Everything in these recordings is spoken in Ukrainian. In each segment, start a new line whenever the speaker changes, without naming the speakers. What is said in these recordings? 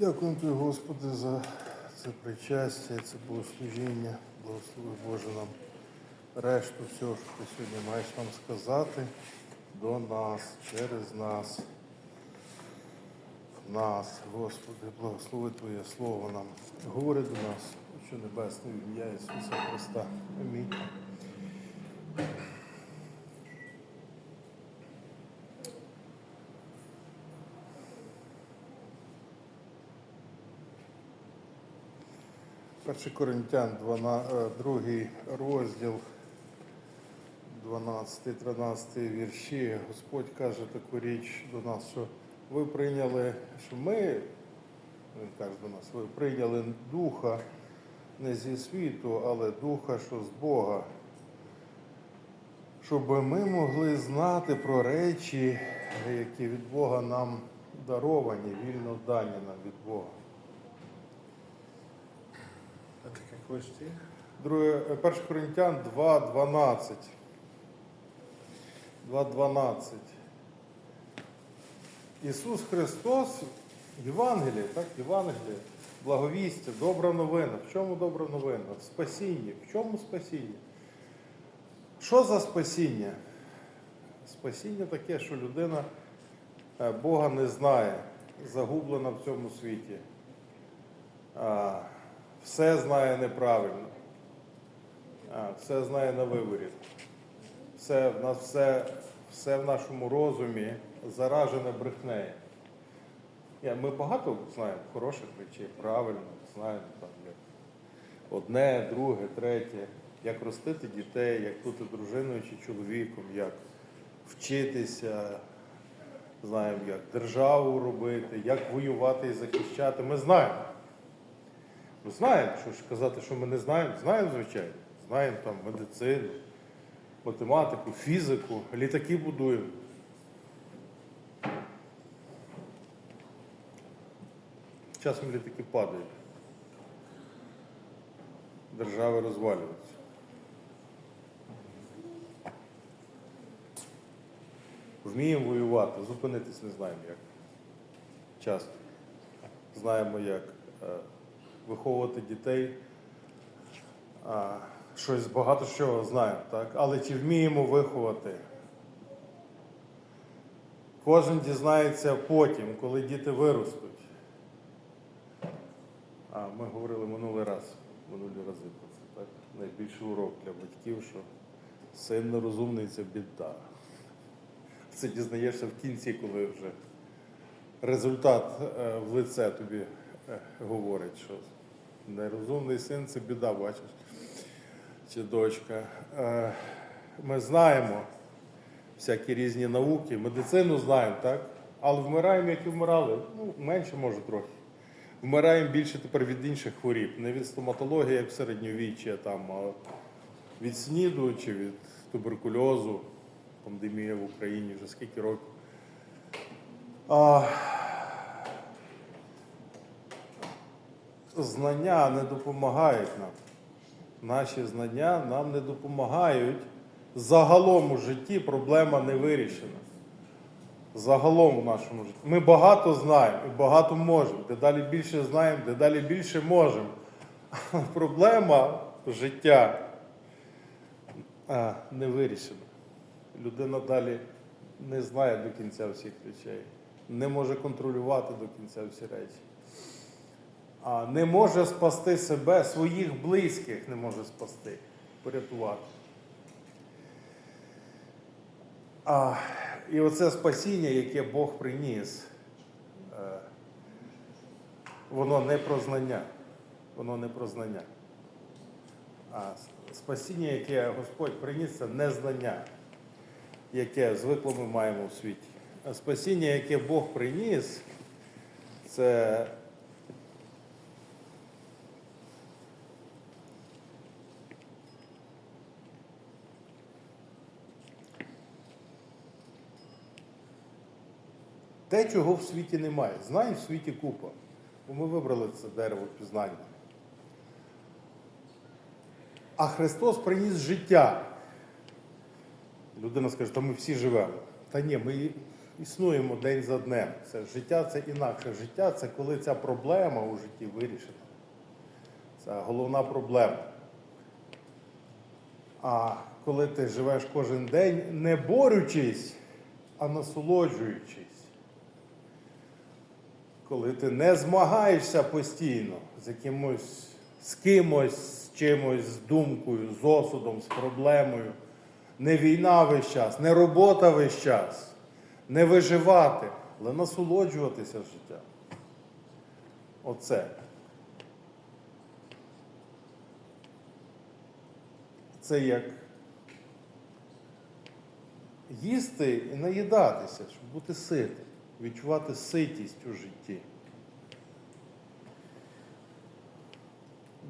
Дякую тобі, Господи, за це причастя, це богослужіння. Благослови Боже нам решту всього, що ти сьогодні маєш нам сказати до нас, через нас. в Нас, Господи, благослови Твоє Слово нам. Говори до нас, що небесне ім'я Ісуса Христа. Амінь. Перший Коринтян, 12, е, розділ, 12-13 вірші. Господь каже таку річ до нас, що ви прийняли, що ми, він каже до нас, ви прийняли духа не зі світу, але духа, що з Бога. Щоб ми могли знати про речі, які від Бога нам даровані, вільно дані нам від Бога.
А ти який стих?
Друге, 1 Коринтян 2.12. 2.12. Ісус Христос, Євангеліє, так, Євангеліє, благовістя, добра новина. В чому добра новина? В спасінні. В чому спасіння? Що за спасіння? Спасіння таке, що людина е, Бога не знає, загублена в цьому світі. Все знає неправильно. Все знає на виворі. Все, все, все в нашому розумі заражене брехнею. Ми багато знаємо хороших речей, правильно, знаємо там, як одне, друге, третє, як ростити дітей, як бути дружиною чи чоловіком, як вчитися, знаємо, як державу робити, як воювати і захищати. Ми знаємо. Ми знаємо, що ж казати, що ми не знаємо. Знаємо, звичайно. Знаємо там медицину, математику, фізику, літаки будуємо. Часом літаки падають. Держави розвалюються. Вміємо воювати, зупинитись не знаємо як. Часто. Знаємо, як е, виховувати дітей. А, щось багато що знаємо, так? але чи вміємо виховати? Кожен дізнається потім, коли діти виростуть. А ми говорили минулий раз, минулі рази про це, так? Найбільший урок для батьків, що син нерозумний це біда. Це дізнаєшся в кінці, коли вже результат е, в лице тобі е, говорить, що нерозумний син це біда, бачиш, чи дочка. Е, Ми знаємо всякі різні науки, медицину знаємо, так? Але вмираємо, як і вмирали. Ну, менше може трохи. Вмираємо більше тепер від інших хворіб. Не від стоматології, як в середньовіччя, там, а від сніду чи від туберкульозу. Пандемія в Україні вже скільки років. Знання не допомагають нам. Наші знання нам не допомагають. Загалом у житті проблема не вирішена. Загалом у нашому житті. Ми багато знаємо і багато можемо. Дедалі більше знаємо, дедалі більше можемо. Проблема життя не вирішена. Людина далі не знає до кінця всіх речей, не може контролювати до кінця всі речі. Не може спасти себе, своїх близьких не може спасти, порятувати. А, і оце спасіння, яке Бог приніс, е, воно не про знання. Воно не про знання. А спасіння, яке Господь приніс, це не знання, яке звикло ми маємо в світі. А спасіння, яке Бог приніс, це те, чого в світі немає. Знань в світі купа. Бо ми вибрали це дерево пізнання. А Христос приніс життя. Людина скаже, та ми всі живемо. Та ні, ми існуємо день за днем. Це життя це інакше. Життя це коли ця проблема у житті вирішена. Це головна проблема. А коли ти живеш кожен день, не борючись, а насолоджуючись. Коли ти не змагаєшся постійно з якимось, з кимось, з чимось, з думкою, з осудом, з проблемою. Не війна весь час, не робота весь час, не виживати, але насолоджуватися життям. Оце. Це як їсти і наїдатися, щоб бути ситим, відчувати ситість у житті.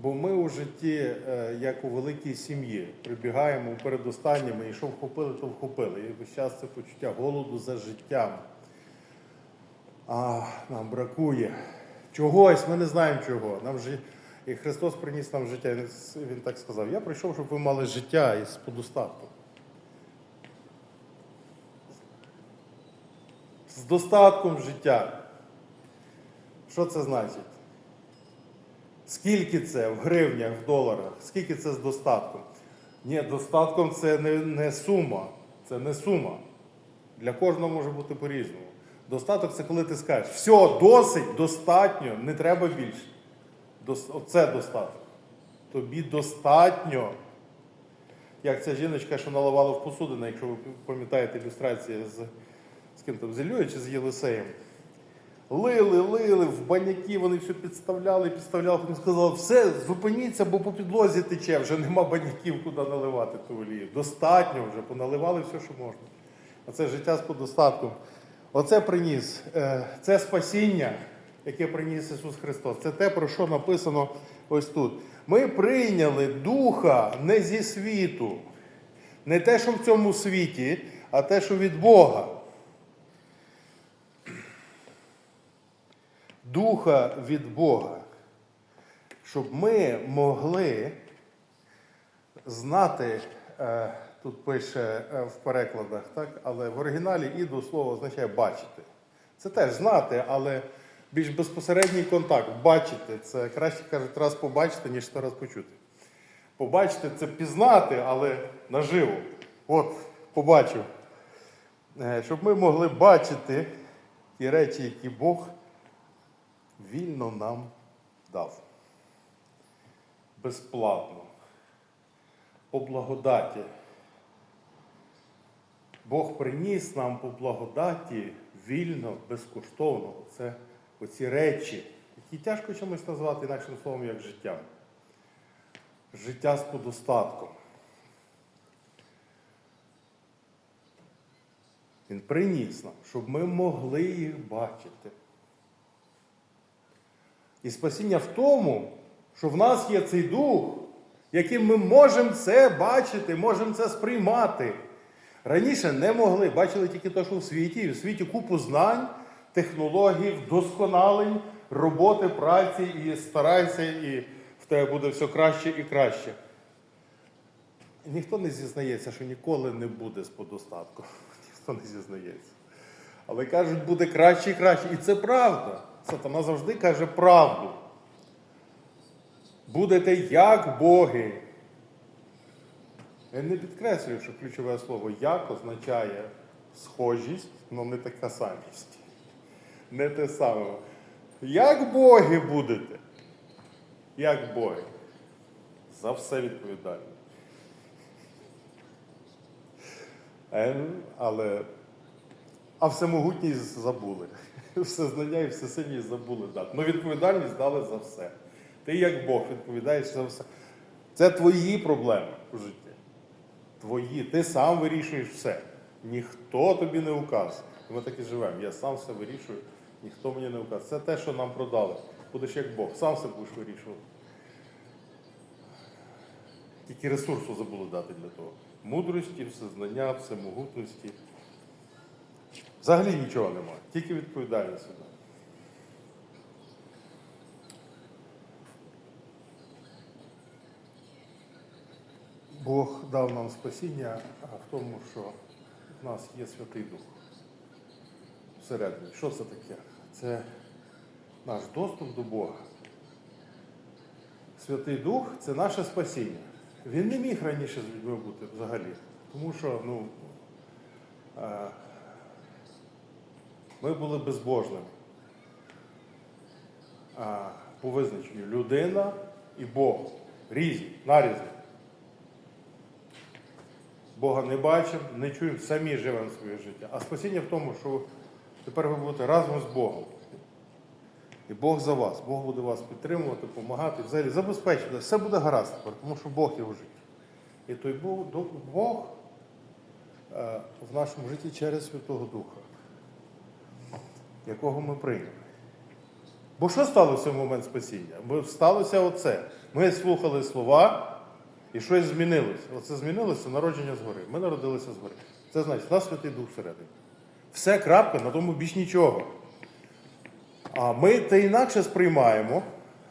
Бо ми у житті, е, як у великій сім'ї, прибігаємо перед останніми, і що вхопили, то вхопили. І весь час це почуття голоду за життям. А нам бракує чогось, ми не знаємо чого. Нам же і Христос приніс нам життя. Він так сказав: Я прийшов, щоб ви мали життя із подостатком. З достатком життя. Що це значить? Скільки це в гривнях, в доларах? Скільки це з достатком? Ні, достатком це не, не сума. Це не сума. Для кожного може бути по-різному. Достаток це коли ти скажеш, все, досить, достатньо, не треба більше. Оце достаток. Тобі достатньо. Як ця жіночка, що наливала в посудину, якщо ви пам'ятаєте ілюстрації з, з ким там, з Іллею чи з Єлисеєм. Лили, лили, в баняки вони все підставляли, підставляли, потім сказали, все, зупиніться, бо по підлозі тече, вже нема баняків, куди наливати ту олію. Достатньо вже, поналивали все, що можна. Оце життя з подостатком. Оце приніс, е, це спасіння, яке приніс Ісус Христос. Це те, про що написано ось тут. Ми прийняли Духа не зі світу, не те, що в цьому світі, а те, що від Бога. Духа від Бога, щоб ми могли знати, е, тут пише е, в перекладах, так, але в оригіналі іду слово означає бачити. Це теж знати, але більш безпосередній контакт. Бачити це краще кажуть, раз побачити, ніж сто раз почути. Побачити це пізнати, але наживо. От, побачив. Е, Щоб ми могли бачити ті речі, які Бог вільно нам дав. Безплатно. По благодаті. Бог приніс нам по благодаті вільно, безкоштовно. Це оці речі, які тяжко чимось назвати інакшим словом, як життям. Життя з подостатком. Він приніс нам, щоб ми могли їх бачити. І спасіння в тому, що в нас є цей дух, яким ми можемо це бачити, можемо це сприймати. Раніше не могли, бачили тільки те, що в світі, і в світі купу знань, технологій, вдосконалень, роботи, праці, і старайся, і в тебе буде все краще і краще. Ніхто не зізнається, що ніколи не буде з подостатком. Ніхто не зізнається. Але кажуть, буде краще і краще. І це правда. Сатана завжди каже правду. Будете як боги. Я не підкреслюю, що ключове слово як означає схожість, але не така самість. Не те саме. Як боги будете? Як боги? За все відповідальні. Е, Але а всемогутність забули. Все знання і всесильність забули дати. Ну відповідальність дали за все. Ти як Бог відповідаєш за все. Це твої проблеми у житті. Твої. Ти сам вирішуєш все. Ніхто тобі не указує. Ми так і живемо. Я сам все вирішую, ніхто мені не указує. Це те, що нам продали. Будеш як Бог, сам все будеш вирішувати. Тільки ресурсу забули дати для того. Мудрості, всезнання, всемогутності. Взагалі нічого немає, тільки відповідальність. Бог дав нам спасіння в тому, що в нас є Святий Дух. всередині. Що це таке? Це наш доступ до Бога. Святий Дух це наше спасіння. Він не міг раніше з людьми бути взагалі. Тому що ну, е, ми були безбожними. По визначенню людина і Бог різні, нарізні. Бога не бачимо, не чуємо, самі живемо своє життя. А спасіння в тому, що тепер ви будете разом з Богом. І Бог за вас. Бог буде вас підтримувати, допомагати, взагалі забезпечити. Все буде гаразд тепер, тому що Бог є у житті. І той Бог е, в нашому житті через Святого Духа, якого ми прийняли. Бо що сталося в момент спасіння? Сталося оце. Ми слухали слова, і щось змінилося. Оце змінилося народження згори. Ми народилися згори. Це значить, нас Святий Дух всередині. Все крапка, на тому більш нічого. А ми те інакше сприймаємо.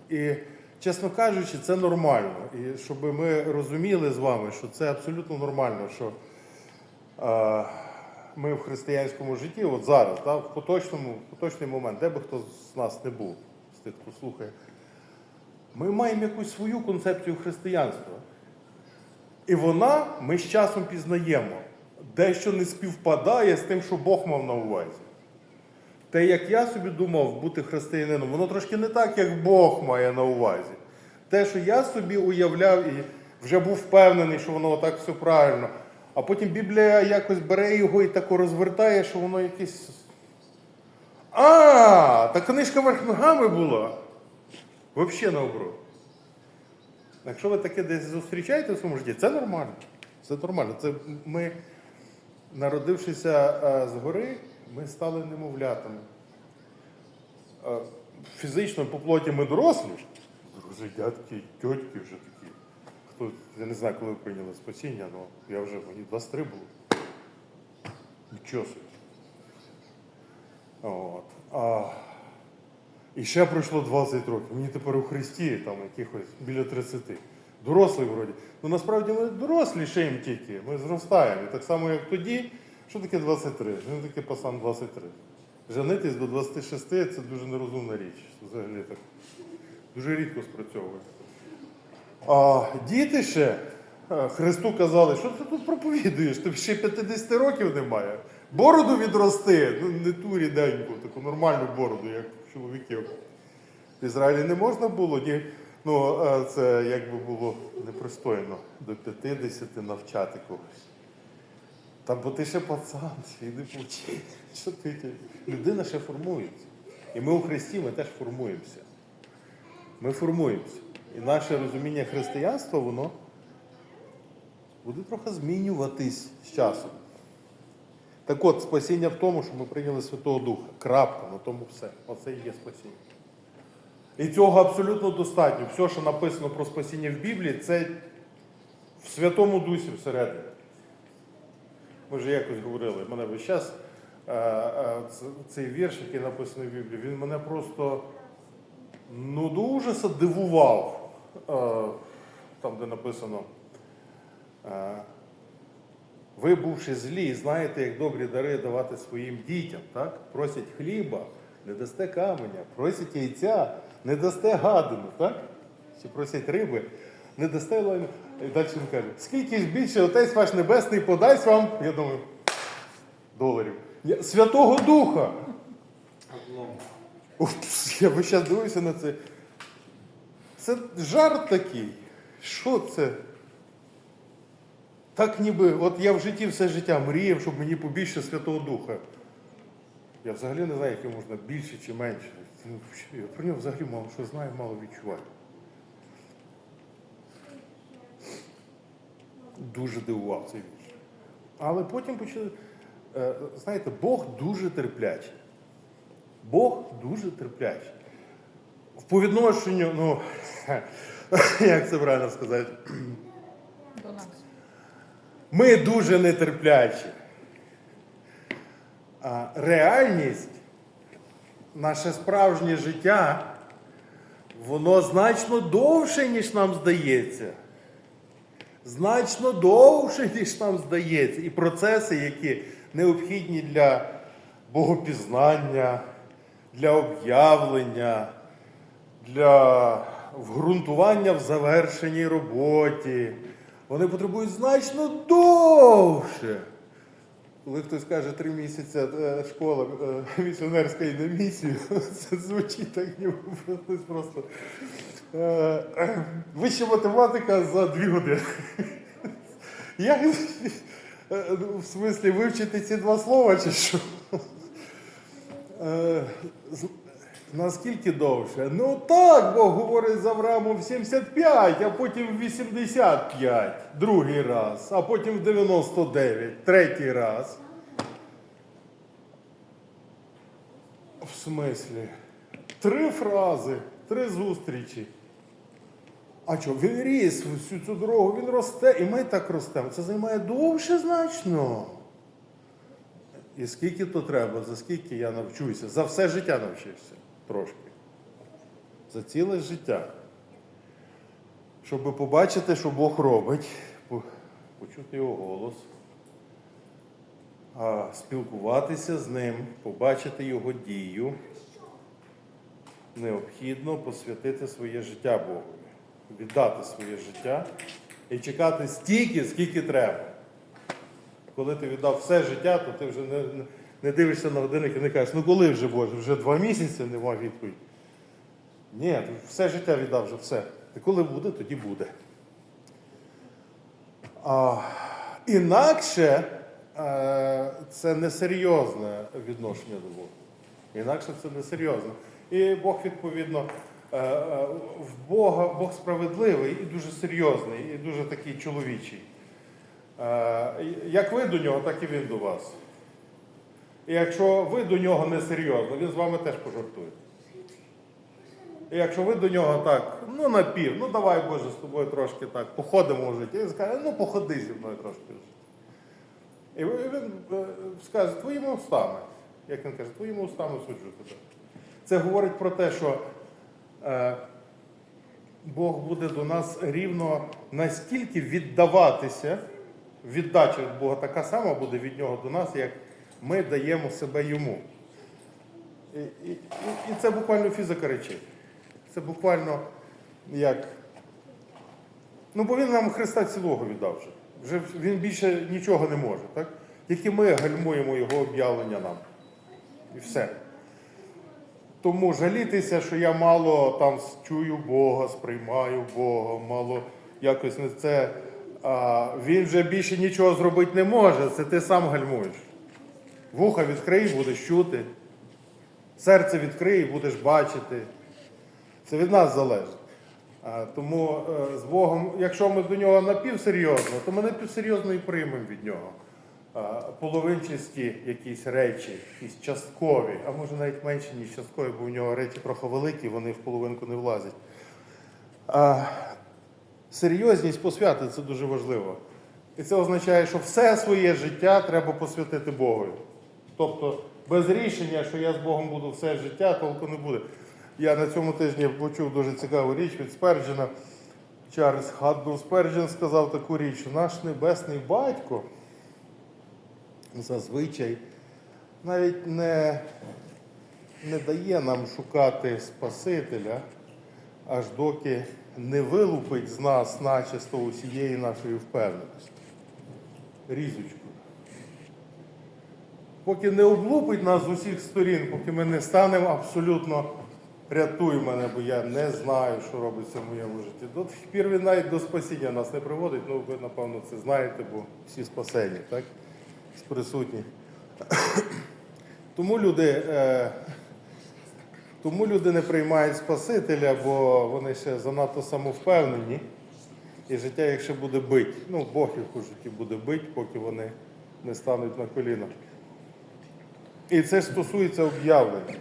І, чесно кажучи, це нормально. І щоб ми розуміли з вами, що це абсолютно нормально, що е, ми в християнському житті, от зараз, да, в поточному, в поточний момент, де би хто з нас не був, з тих, хто слухає, ми маємо якусь свою концепцію християнства. І вона ми з часом пізнаємо, дещо не співпадає з тим, що Бог мав на увазі. Те, як я собі думав бути християнином, воно трошки не так, як Бог має на увазі. Те, що я собі уявляв і вже був впевнений, що воно так все правильно. А потім Біблія якось бере його і тако розвертає, що воно якесь. А, та книжка верх ногами була. Взагалі наоборот. Якщо ви таке десь зустрічаєте в своєму житті, це нормально. Це нормально. Це ми, народившися е, згори, ми стали немовлятами. Е, Фізично по плоті ми дорослі. Вже дядьки, тьотьки вже такі. Я не знаю, коли ви прийняли спасіння, але я вже мені 23 було. Нічого. От. А, і ще пройшло 20 років. Мені тепер у Христі там якихось біля 30. Дорослий вроді. Ну насправді ми дорослішаємо тільки, ми зростаємо. І так само, як тоді, що таке 23? Що таке пасан 23? Женитись до 26 це дуже нерозумна річ. Взагалі так дуже рідко спрацьовує. А діти ще Христу казали, що ти тут проповідуєш? Тобі ще 50 років немає. Бороду відрости, ну не ту ріденьку, таку нормальну бороду, як чоловіків. В Ізраїлі не можна було, ні, ну це якби було непристойно до 50 навчати когось. Та бо ти ще пацан, іди повчи. Що ти? Людина ще формується. І ми у Христі ми теж формуємося. Ми формуємося. І наше розуміння християнства, воно буде трохи змінюватись з часом. Так от, спасіння в тому, що ми прийняли Святого Духа. Крапка, на тому все. Оце і є спасіння. І цього абсолютно достатньо. Все, що написано про спасіння в Біблії, це в Святому Дусі всередині. Ми вже якось говорили, мене весь час е, е, цей вірш, який написаний в Біблії, він мене просто ну, ужаса дивував. Е, Там, де написано. е, Ви, бувши злі, знаєте, як добрі дари давати своїм дітям, так? Просять хліба, не дасте каменя, просять яйця, не дасте гадину, так? Чи просять риби, не дасте лайну. І далі він каже, скільки ж більше Отець ваш Небесний подасть вам, я думаю, доларів. Святого Духа. Я весь час дивився на це. Це жарт такий. Що це? Так ніби, от я в житті все життя мріяв, щоб мені побільше Святого Духа. Я взагалі не знаю, яке можна більше чи менше. Я про нього взагалі мало що знаю, мало відчуваю. Дуже дивував цей вірш. Але потім почали. е, Знаєте, Бог дуже терплячий. Бог дуже терплячий. В повідношенню, ну, як це правильно сказати? Ми дуже нетерплячі. А реальність, наше справжнє життя, воно значно довше, ніж нам здається. Значно довше, ніж нам здається. І процеси, які необхідні для богопізнання, для об'явлення, для вґрунтування в завершеній роботі. Вони потребують значно довше. Коли хтось каже три місяці е, школа е, місіонерська йде місію, це звучить так, ніби просто. е, Вища математика за дві години. Як ну, в смислі вивчити ці два слова чи що? Наскільки довше? Ну так, Бог говорить з Авраамом в 75, а потім в 85, другий раз, а потім в 99, третій раз. В смислі? Три фрази, три зустрічі. А що, він ріс всю цю дорогу, він росте, і ми так ростемо. Це займає довше значно. І скільки то треба, за скільки я навчуся? За все життя навчився трошки. За ціле життя. Щоб побачити, що Бог робить, почути його голос, а, спілкуватися з ним, побачити його дію, необхідно посвятити своє життя Богу, віддати своє життя і чекати стільки, скільки треба. Коли ти віддав все життя, то ти вже не, не, дивишся на годинник і не кажеш, ну коли вже Боже, вже два місяці нема відповіді. Ні, все життя віддав вже все. І коли буде, тоді буде. А, інакше е, це несерйозне відношення до Бога. Інакше це несерйозно. І Бог, відповідно, е, е, в Бога Бог справедливий і дуже серйозний, і дуже такий чоловічий. Е, Як ви до нього, так і він до вас. І якщо ви до нього не серйозно, він з вами теж пожартує. І якщо ви до нього так, ну напів, ну давай Боже з тобою трошки так, походимо в житті, він скаже, ну походи зі мною трошки в житті. І він е, скаже, твоїми устами, як він каже, твоїми устами суджу тебе. Це говорить про те, що е, Бог буде до нас рівно настільки віддаватися, віддача від Бога така сама буде від нього до нас, як ми даємо себе йому. І, і, і, це буквально фізика речей. Це буквально як. Ну, бо він нам Христа цілого віддав вже. Вже він більше нічого не може, так? Тільки ми гальмуємо його об'явлення нам. І все. Тому жалітися, що я мало там чую Бога, сприймаю Бога, мало якось не це. А, він вже більше нічого зробити не може, це ти сам гальмуєш. Вуха відкрий, будеш чути. Серце відкрий, будеш бачити. Це від нас залежить. Тому е, з Богом, якщо ми до нього напівсерйозно, то ми напівсерйозно і приймемо від нього. Половинчасті якісь речі, якісь часткові, а може навіть менше, ніж часткові, бо в нього речі трохи великі, вони в половинку не влазять. А, серйозність посвяти це дуже важливо. І це означає, що все своє життя треба посвятити Богу. Тобто без рішення, що я з Богом буду все життя, толку не буде. Я на цьому тижні почув дуже цікаву річ від Сперджена. Чарльз Хаддл Сперджен сказав таку річ, наш небесний батько зазвичай навіть не, не дає нам шукати Спасителя, аж доки не вилупить з нас начисто усієї нашої впевненості. Різочку. Поки не облупить нас з усіх сторін, поки ми не станемо абсолютно рятуй мене, бо я не знаю, що робиться в моєму житті. До тих пір він навіть до спасіння нас не приводить, ну ви, напевно, це знаєте, бо всі спасені, так? Присутні. Тому люди, е, тому люди не приймають Спасителя, бо вони ще занадто самовпевнені. І життя їх буде бить. Ну, Бог їх у житті буде бить, поки вони не стануть на коліна. І це стосується об'явлення.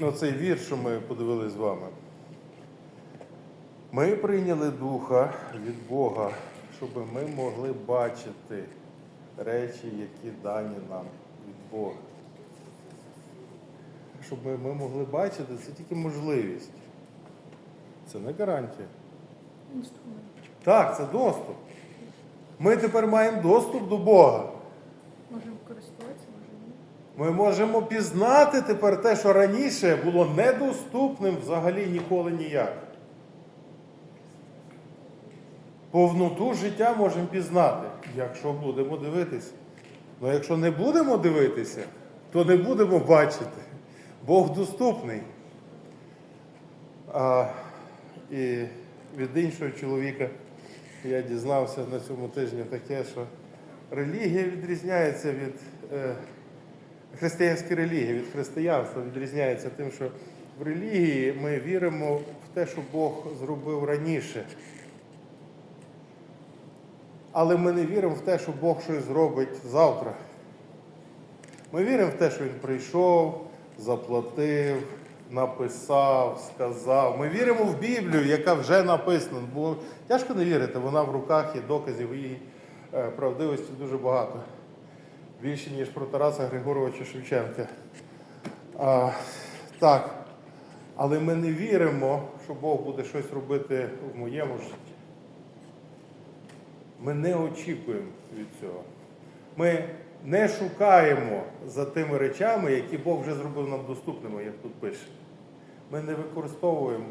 Оцей вірш, що ми подивилися з вами. Ми прийняли духа від Бога, щоб ми могли бачити речі, які дані нам від Бога. Щоб ми, ми могли бачити, це тільки можливість. Це не гарантія.
Інструмент.
Так, це доступ. Ми тепер маємо доступ до Бога.
Можемо користуватися, може ні.
Ми можемо пізнати тепер те, що раніше було недоступним взагалі ніколи ніяк. Повноту життя можемо пізнати, якщо будемо дивитися. Ну якщо не будемо дивитися, то не будемо бачити. Бог доступний. А, і від іншого чоловіка я дізнався на цьому тижні таке, що релігія відрізняється від. Е, християнська релігія від християнства відрізняється тим, що в релігії ми віримо в те, що Бог зробив раніше. Але ми не віримо в те, що Бог щось зробить завтра. Ми віримо в те, що Він прийшов, заплатив, написав, сказав. Ми віримо в Біблію, яка вже написана. Бо тяжко не вірити, вона в руках і доказів її е, правдивості дуже багато більше, ніж про Тараса Григоровича Шевченка. А, так. Але ми не віримо, що Бог буде щось робити в моєму житті. Ми не очікуємо від цього. Ми не шукаємо за тими речами, які Бог вже зробив нам доступними, як тут пише. Ми не використовуємо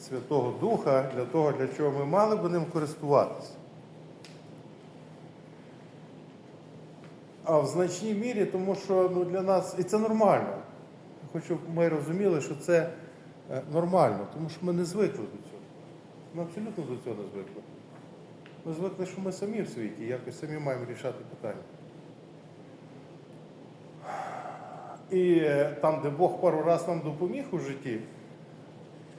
Святого Духа для того, для чого ми мали би ним користуватися. А в значній мірі, тому що ну, для нас, і це нормально. Хочу, ми розуміли, що це е, нормально, тому що ми не звикли до цього. Ми абсолютно до цього не звикли. Ми звикли, що ми самі в світі, якось самі маємо рішати питання. І е, там, де Бог пару раз нам допоміг у житті,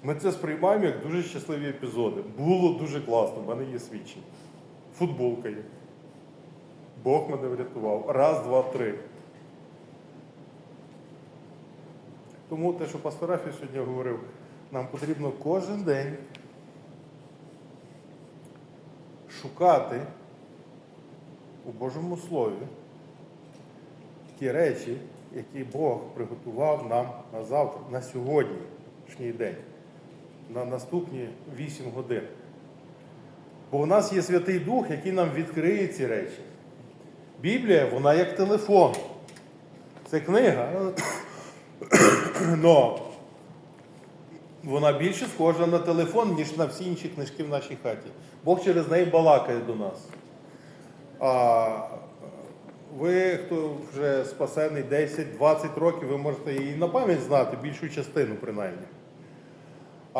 ми це сприймаємо як дуже щасливі епізоди. Було дуже класно, в мене є свідчення. Футболка є. Бог мене врятував. Раз, два, три. Тому те, що пастор Рафі сьогодні говорив, нам потрібно кожен день шукати у Божому Слові ті речі, які Бог приготував нам на завтра, на сьогоднішній день, на наступні 8 годин. Бо у нас є Святий Дух, який нам відкриє ці речі. Біблія, вона як телефон. Це книга. Но вона більше схожа на телефон, ніж на всі інші книжки в нашій хаті. Бог через неї балакає до нас. А ви, хто вже спасений 10-20 років, ви можете її на пам'ять знати, більшу частину принаймні. А,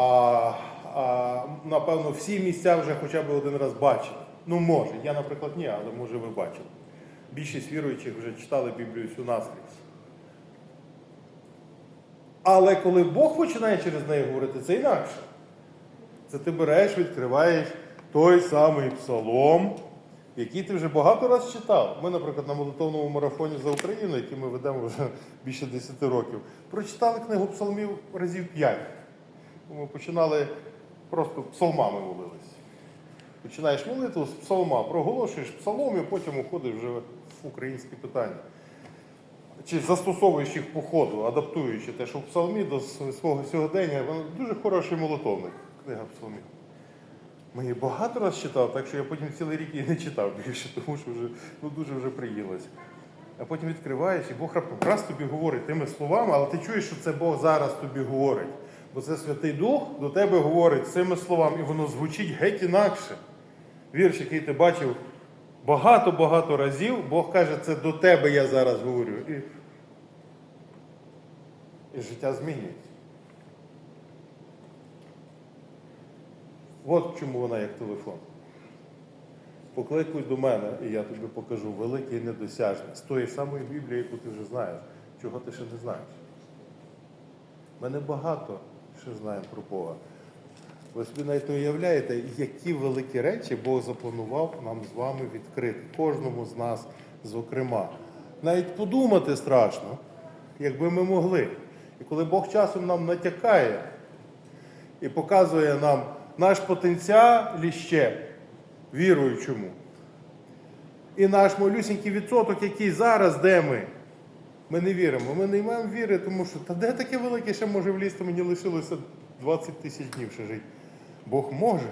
а напевно, всі місця вже хоча б один раз бачили. Ну, може. Я, наприклад, ні, але може ви бачили. Більшість віруючих вже читали Біблію всю наскрізь. Але коли Бог починає через неї говорити, це інакше. Це ти береш, відкриваєш той самий псалом, який ти вже багато разів читав. Ми, наприклад, на молитовному марафоні за Україну, який ми ведемо вже більше 10 років, прочитали книгу псалмів разів 5. Ми починали просто псалмами молились. Починаєш молитву з псалма, проголошуєш псалом і потім уходиш вже в українські питання. Чи застосовуєш їх по ходу, адаптуючи те, що в псалмі до свого сьогодення, воно дуже хороший молитовник, книга псалмів. Ми її багато раз читав, так що я потім цілий рік її не читав більше, тому що вже ну, дуже вже приїлось. А потім відкриваєш, і Бог раптом раз тобі говорить тими словами, але ти чуєш, що це Бог зараз тобі говорить. Бо це Святий Дух до тебе говорить цими словами, і воно звучить геть інакше. Вірш, який ти бачив багато-багато разів, Бог каже, це до тебе я зараз говорю. І, і життя змінюється. От чому вона як телефон. Покликуй до мене, і я тобі покажу велике і недосяжне. З тої самої Біблії, яку ти вже знаєш, чого ти ще не знаєш. Ми не багато ще знаємо про Бога. Ви собі навіть не уявляєте, які великі речі Бог запланував нам з вами відкрити, кожному з нас, зокрема. Навіть подумати страшно, якби ми могли. І коли Бог часом нам натякає і показує нам наш потенціал іще віруючому, і наш малюсінький відсоток, який зараз, де ми, ми не віримо. Ми не маємо віри, тому що та де таке велике ще може влізти, мені лишилося 20 тисяч днів ще жити. Бог може.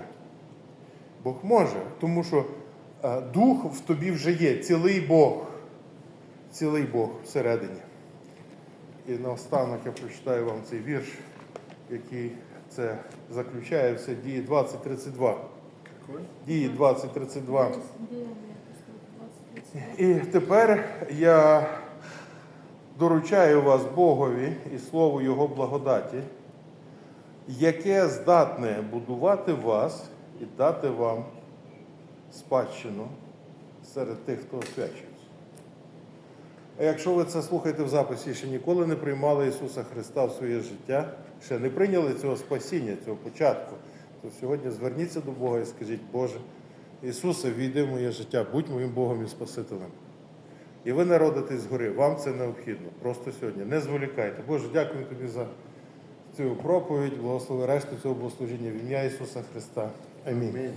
Бог може, тому що е, дух в тобі вже є, цілий Бог. цілий Бог всередині. І наостанок я прочитаю вам цей вірш, який це заключає все дії 2032.
Какой?
Дії 2032.
Деяния апостолов, 20,
І тепер я доручаю вас Богові і Слову Його благодаті, яке здатне будувати вас і дати вам спадщину серед тих, хто освячується. А якщо ви це слухаєте в записі, ще ніколи не приймали Ісуса Христа в своє життя, ще не прийняли цього спасіння, цього початку, то сьогодні зверніться до Бога і скажіть, Боже, Ісусе, війди в моє життя, будь моїм Богом і Спасителем. І ви народитесь згори, вам це необхідно. Просто сьогодні. Не зволікайте. Боже, дякую тобі за цю проповідь, благослови решту цього богослужіння в ім'я Ісуса Христа. Амінь.
Аминь.